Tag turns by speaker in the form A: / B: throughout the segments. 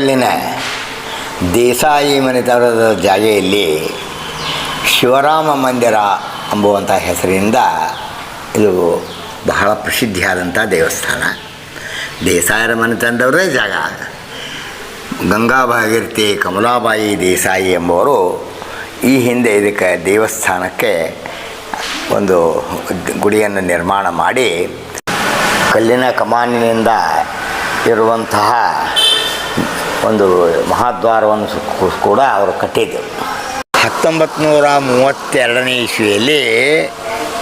A: ಹಾನಗಲ್ಲಿನ ದೇಸಾಯಿ ಮನೆತನದ ಜಾಗೆಯಲ್ಲಿ ಶಿವರಾಮ ಮಂದಿರ ಎಂಬುವಂಥ ಹೆಸರಿನಿಂದ ಇದು ಬಹಳ ಪ್ರಸಿದ್ಧಿಯಾದಂಥ ದೇವಸ್ಥಾನ. ದೇಸಾಯರ ಮನೆತನದವರೇ ಜಾಗ. ಗಂಗಾ ಭಾಗೀರಥಿ ಕಮಲಾಬಾಯಿ ದೇಸಾಯಿ ಎಂಬುವರು ಈ ಹಿಂದೆ ಇದಕ್ಕೆ ದೇವಸ್ಥಾನಕ್ಕೆ ಒಂದು ಗುಡಿಯನ್ನು ನಿರ್ಮಾಣ ಮಾಡಿ ಕಲ್ಲಿನ ಕಮಾನಿನಿಂದ ಇರುವಂತಹ ಒಂದು ಮಹಾದ್ವಾರವನ್ನು ಕೂಡ ಅವರು ಕಟ್ಟಿದ್ದರು. ಹತ್ತೊಂಬತ್ತು ನೂರ ಮೂವತ್ತೆರಡನೇ ಇಸ್ವಿಯಲ್ಲಿ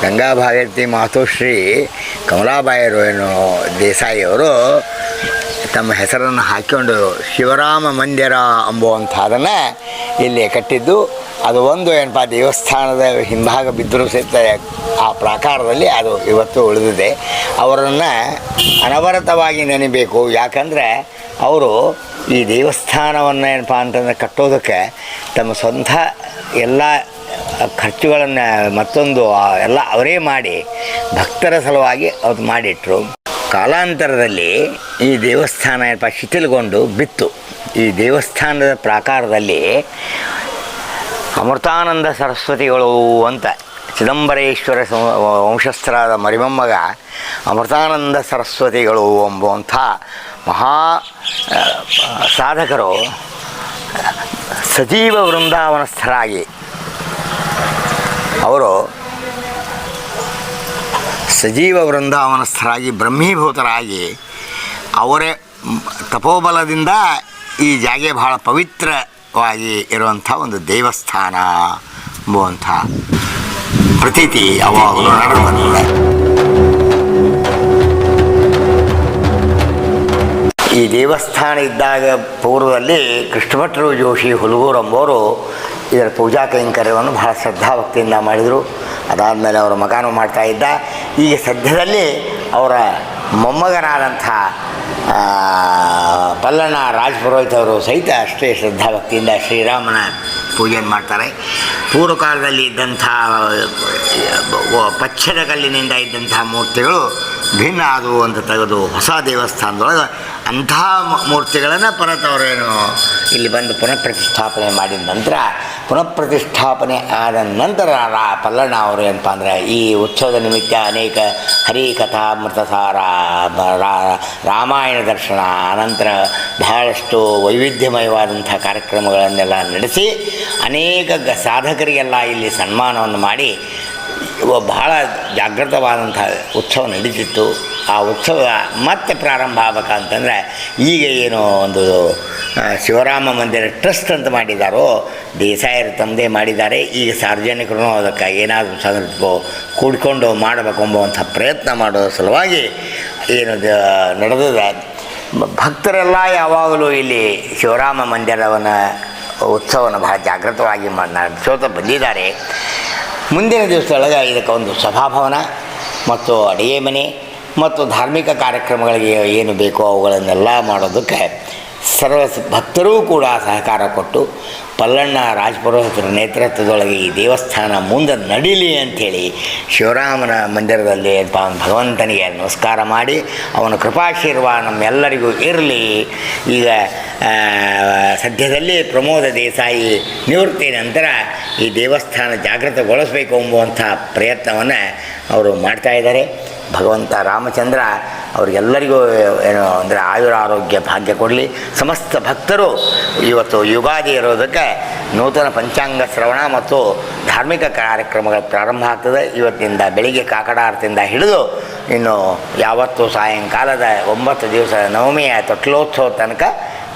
A: ಗಂಗಾ ಭಾಗೀರಥಿ ಮಾತೋಶ್ರೀ ಕಮಲಾಬಾಯಿರು ಏನು ದೇಸಾಯಿಯವರು ತಮ್ಮ ಹೆಸರನ್ನು ಹಾಕಿಕೊಂಡು ಶಿವರಾಮ ಮಂದಿರ ಅಂಬುವಂಥದನ್ನು ಇಲ್ಲಿ ಕಟ್ಟಿದ್ದು. ಅದು ಒಂದು ಏನಪ್ಪ, ದೇವಸ್ಥಾನದ ಹಿಂಭಾಗ ಬಿದ್ದರೂ ಸಹಿತ ಆ ಪ್ರಾಕಾರದಲ್ಲಿ ಅದು ಇವತ್ತು ಉಳಿದಿದೆ. ಅವರನ್ನು ಅನವರತವಾಗಿ ನೆನಬೇಕು. ಯಾಕಂದರೆ ಅವರು ಈ ದೇವಸ್ಥಾನವನ್ನು ಏನಪ್ಪ ಅಂತಂದರೆ ಕಟ್ಟೋದಕ್ಕೆ ತಮ್ಮ ಸ್ವಂತ ಎಲ್ಲ ಖರ್ಚುಗಳನ್ನು ಮತ್ತೊಂದು ಎಲ್ಲ ಅವರೇ ಮಾಡಿ ಭಕ್ತರ ಸಲುವಾಗಿ ಅದು ಮಾಡಿಟ್ರು. ಕಾಲಾಂತರದಲ್ಲಿ ಈ ದೇವಸ್ಥಾನ ಏನಪ್ಪ ಶಿಥಿಲಗೊಂಡು ಬಿತ್ತು. ಈ ದೇವಸ್ಥಾನದ ಪ್ರಾಕಾರದಲ್ಲಿ ಅಮೃತಾನಂದ ಸರಸ್ವತಿಗಳು ಅಂತ ಚಿದಂಬರೇಶ್ವರ ವಂಶಸ್ಥರಾದ ಮರಿಮಮ್ಮಗ ಅಮೃತಾನಂದ ಸರಸ್ವತಿಗಳು ಎಂಬುವಂಥ ಮಹಾ ಸಾಧಕರು, ಸಜೀವ ವೃಂದಾವನಸ್ಥರಾಗಿ ಅವರು ಸಜೀವ ವೃಂದಾವನಸ್ಥರಾಗಿ, ಬ್ರಹ್ಮೀಭೂತರಾಗಿ ಅವರೇ ತಪೋಬಲದಿಂದ ಈ ಜಾಗೆ ಬಹಳ ಪವಿತ್ರವಾಗಿ ಇರುವಂಥ ಒಂದು ದೇವಸ್ಥಾನ ಎಂಬುವಂಥ ಪ್ರತೀತಿ ಯಾವಾಗಲೂ ನಡೆದು ಬಂದಿದೆ ಈ ದೇವಸ್ಥಾನ ಇದ್ದಾಗ ಪೂರ್ವದಲ್ಲಿ ಕೃಷ್ಣಭಟ್ರು ಜೋಶಿ ಹುಲಗೂರಂಬವರು ಇದರ ಪೂಜಾ ಕೈಂಕರ್ಯವನ್ನು ಬಹಳ ಶ್ರದ್ಧಾಭಕ್ತಿಯಿಂದ ಮಾಡಿದರು. ಅದಾದಮೇಲೆ ಅವರ ಮಗನೂ ಮಾಡ್ತಾ ಇದ್ದ. ಈಗ ಸದ್ಯದಲ್ಲಿ ಅವರ ಮೊಮ್ಮಗನಾದಂಥ ಆ, ಪಲ್ಲಣ್ಣ ರಾಜಪುರೋಹಿತ್ ಅವರು ಸಹಿತ ಅಷ್ಟೇ ಶ್ರದ್ಧಾಭಕ್ತಿಯಿಂದ ಶ್ರೀರಾಮನ ಪೂಜೆಯನ್ನು ಮಾಡ್ತಾರೆ. ಪೂರ್ವಕಾಲದಲ್ಲಿ ಇದ್ದಂಥ ಪಚ್ಚದ ಕಲ್ಲಿನಿಂದ ಇದ್ದಂಥ ಮೂರ್ತಿಗಳು ಭಿನ್ನ ಆದವು ಅಂತ ತೆಗೆದು ಹೊಸ ದೇವಸ್ಥಾನದೊಳಗೆ ಅಂಥ ಮೂರ್ತಿಗಳನ್ನು ಪರತವರೇನು? ಇಲ್ಲಿ ಬಂದು ಪುನಃ ಪ್ರತಿಷ್ಠಾಪನೆ ಮಾಡಿದ ನಂತರ ಪುನಃ ಪ್ರತಿಷ್ಠಾಪನೆ ಆದ ನಂತರ ರಾ ಪಲ್ಲಣ್ಣ ಅವರು ಏನಪ್ಪ ಅಂದರೆ ಈ ಉತ್ಸವದ ನಿಮಿತ್ತ ಅನೇಕ ಹರಿಕಥಾ ಅಮೃತಸಾರ ಬ- ರಾ- ರಾಮಾಯಣ ದರ್ಶನ ಆನಂತರ ಬಹಳಷ್ಟು ವೈವಿಧ್ಯಮಯವಾದಂಥ ಕಾರ್ಯಕ್ರಮಗಳನ್ನೆಲ್ಲ ನಡೆಸಿ, ಅನೇಕ ಗ ಸಾಧಕರಿಗೆಲ್ಲ ಇಲ್ಲಿ ಸನ್ಮಾನವನ್ನು ಮಾಡಿ ಬಹಳ ಜಾಗೃತವಾದಂಥ ಉತ್ಸವ ನಡೀತಿತ್ತು. ಆ ಉತ್ಸವ ಮತ್ತೆ ಪ್ರಾರಂಭ ಆಗ್ಬೇಕಂತಂದರೆ ಈಗ ಏನು ಒಂದು ಶಿವರಾಮ ಮಂದಿರ ಟ್ರಸ್ಟ್ ಅಂತ ಮಾಡಿದ್ದಾರೋ ದೇಸಾಯರು ತಮ್ಮದೇ ಮಾಡಿದ್ದಾರೆ. ಈಗ ಸಾರ್ವಜನಿಕರು ಅದಕ್ಕೆ ಏನಾದರೂ ಸಂದರ್ಭಕ್ಕೂ ಕೂಡಿಕೊಂಡು ಮಾಡಬೇಕು ಎಂಬುವಂಥ ಪ್ರಯತ್ನ ಮಾಡೋ ಸಲುವಾಗಿ ಏನು ನಡೆದಿದೆ. ಭಕ್ತರೆಲ್ಲ ಯಾವಾಗಲೂ ಇಲ್ಲಿ ಶಿವರಾಮ ಮಂದಿರವನ್ನು ಉತ್ಸವವನ್ನು ಬಹಳ ಜಾಗೃತವಾಗಿ ನಡೆಸೋತ ಬಂದಿದ್ದಾರೆ. ಮುಂದಿನ ದಿವಸದೊಳಗೆ ಇದಕ್ಕೆ ಒಂದು ಸಭಾಭವನ ಮತ್ತು ಅಡಿಗೆ ಮನೆ ಮತ್ತು ಧಾರ್ಮಿಕ ಕಾರ್ಯಕ್ರಮಗಳಿಗೆ ಏನು ಬೇಕೋ ಅವುಗಳನ್ನೆಲ್ಲ ಮಾಡೋದಕ್ಕೆ ಸರ್ವ ಭಕ್ತರೂ ಕೂಡ ಸಹಕಾರ ಕೊಟ್ಟು ಪಲ್ಲಣ್ಣ ರಾಜಪುರೋಹಿತರ ನೇತೃತ್ವದೊಳಗೆ ಈ ದೇವಸ್ಥಾನ ಮುಂದೆ ನಡೀಲಿ ಅಂಥೇಳಿ ಶಿವರಾಮನ ಮಂದಿರದಲ್ಲಿ ಭಗವಂತನಿಗೆ ನಮಸ್ಕಾರ ಮಾಡಿ ಅವನ ಕೃಪಾಶೀರ್ವಾದ ನಮ್ಮೆಲ್ಲರಿಗೂ ಇರಲಿ. ಈಗ ಸದ್ಯದಲ್ಲಿ ಪ್ರಮೋದ ದೇಸಾಯಿ ನಿವೃತ್ತಿ ನಂತರ ಈ ದೇವಸ್ಥಾನ ಜಾಗೃತಗೊಳಿಸಬೇಕು ಎಂಬುವಂಥ ಪ್ರಯತ್ನವನ್ನು ಅವರು ಮಾಡ್ತಾಯಿದ್ದಾರೆ ಭಗವಂತ ರಾಮಚಂದ್ರ ಅವರಿಗೆಲ್ಲರಿಗೂ ಏನು, ಅಂದರೆ ಆಯುರ ಆರೋಗ್ಯ ಭಾಗ್ಯ ಕೊಡಲಿ. ಸಮಸ್ತ ಭಕ್ತರು ಇವತ್ತು ಯುಗಾದಿ ಇರೋದಕ್ಕೆ ನೂತನ ಪಂಚಾಂಗ ಶ್ರವಣ ಮತ್ತು ಧಾರ್ಮಿಕ ಕಾರ್ಯಕ್ರಮಗಳು ಪ್ರಾರಂಭ ಆಗ್ತದೆ. ಇವತ್ತಿನಿಂದ ಬೆಳಿಗ್ಗೆ ಕಾಕಡಾರತಿಯಿಂದ ಹಿಡಿದು ಇನ್ನು ಯಾವತ್ತು ಸಾಯಂಕಾಲದ ಒಂಬತ್ತು ದಿವಸ ನವಮಿಯ ತೊಟ್ಲೋತ್ಸವ ತನಕ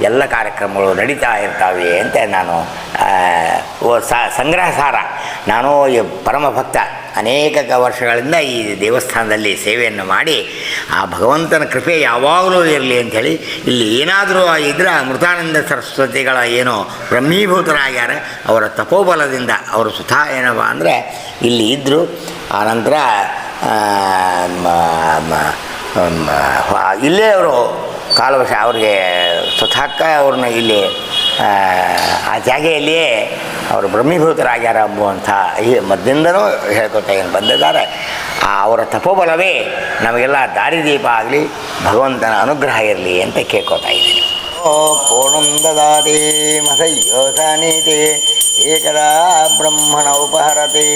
A: ಎಲ್ಲ ಕಾರ್ಯಕ್ರಮಗಳು ನಡೀತಾ ಇರ್ತಾವೆ ಅಂತ ನಾನು ಸಂಗ್ರಹ ಸಾರ ನಾನು ಪರಮ ಭಕ್ತ ಅನೇಕ ವರ್ಷಗಳಿಂದ ಈ ದೇವಸ್ಥಾನದಲ್ಲಿ ಸೇವೆಯನ್ನು ಮಾಡಿ, ಆ ಭಗವಂತನ ಕೃಪೆ ಯಾವಾಗಲೂ ಇರಲಿ ಅಂಥೇಳಿ ಇಲ್ಲಿ ಏನಾದರೂ ಇದ್ದರೆ ಮೃತಾನಂದ ಸರಸ್ವತಿಗಳ ಏನು ಬ್ರಹ್ಮೀಭೂತರಾಗ್ಯಾರ, ಅವರ ತಪೋಬಲದಿಂದ ಅವರು ಸುಧಾ ಏನಪ್ಪ ಅಂದರೆ ಇಲ್ಲಿ ಇದ್ದರು ಆನಂತರ ಇಲ್ಲೇ ಅವರು ಕಾಲವಶ, ಅವ್ರಿಗೆ ಸುಧಾಕ ಅವ್ರನ್ನ ಇಲ್ಲಿ ಆ ಜಾಗೆಯಲ್ಲಿಯೇ ಅವರು ಬ್ರಹ್ಮೀಭೂತರಾಗ್ಯಾರ ಎಂಬುವಂಥ ಈ ಮೊದಲಿಂದನೂ ಹೇಳ್ಕೊತಾ ಏನು ಬಂದಿದ್ದಾರೆ. ಆ ಅವರ ತಪೋಬಲವೇ ನಮಗೆಲ್ಲ ದಾರಿದೀಪ ಆಗಲಿ ಭಗವಂತನ ಅನುಗ್ರಹ ಇರಲಿ ಅಂತ ಕೇಳ್ಕೊತಾ ಇದ್ದೀನಿ. ಓ ಪೂರ್ಣಂದದಾತಿ ಮಸಯ್ಯೋಸನೀತಿ ಏಕದಾ ಬ್ರಹ್ಮಣ ಉಪಹರತಿ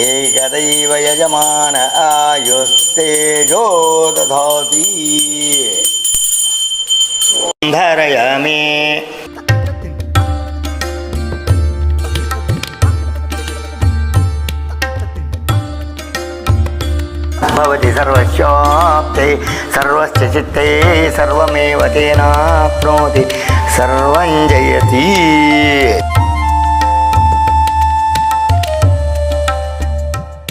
A: ಏಕದೈವ ಯಜಮಾನ ಆಯುಸ್ತೇಜೋ ದಧಾತಿ ಮೇ भवति सर्वस्याप्ते सर्वस्य चित्ते सर्वमेव तेनाप्नोति सर्वं जयति।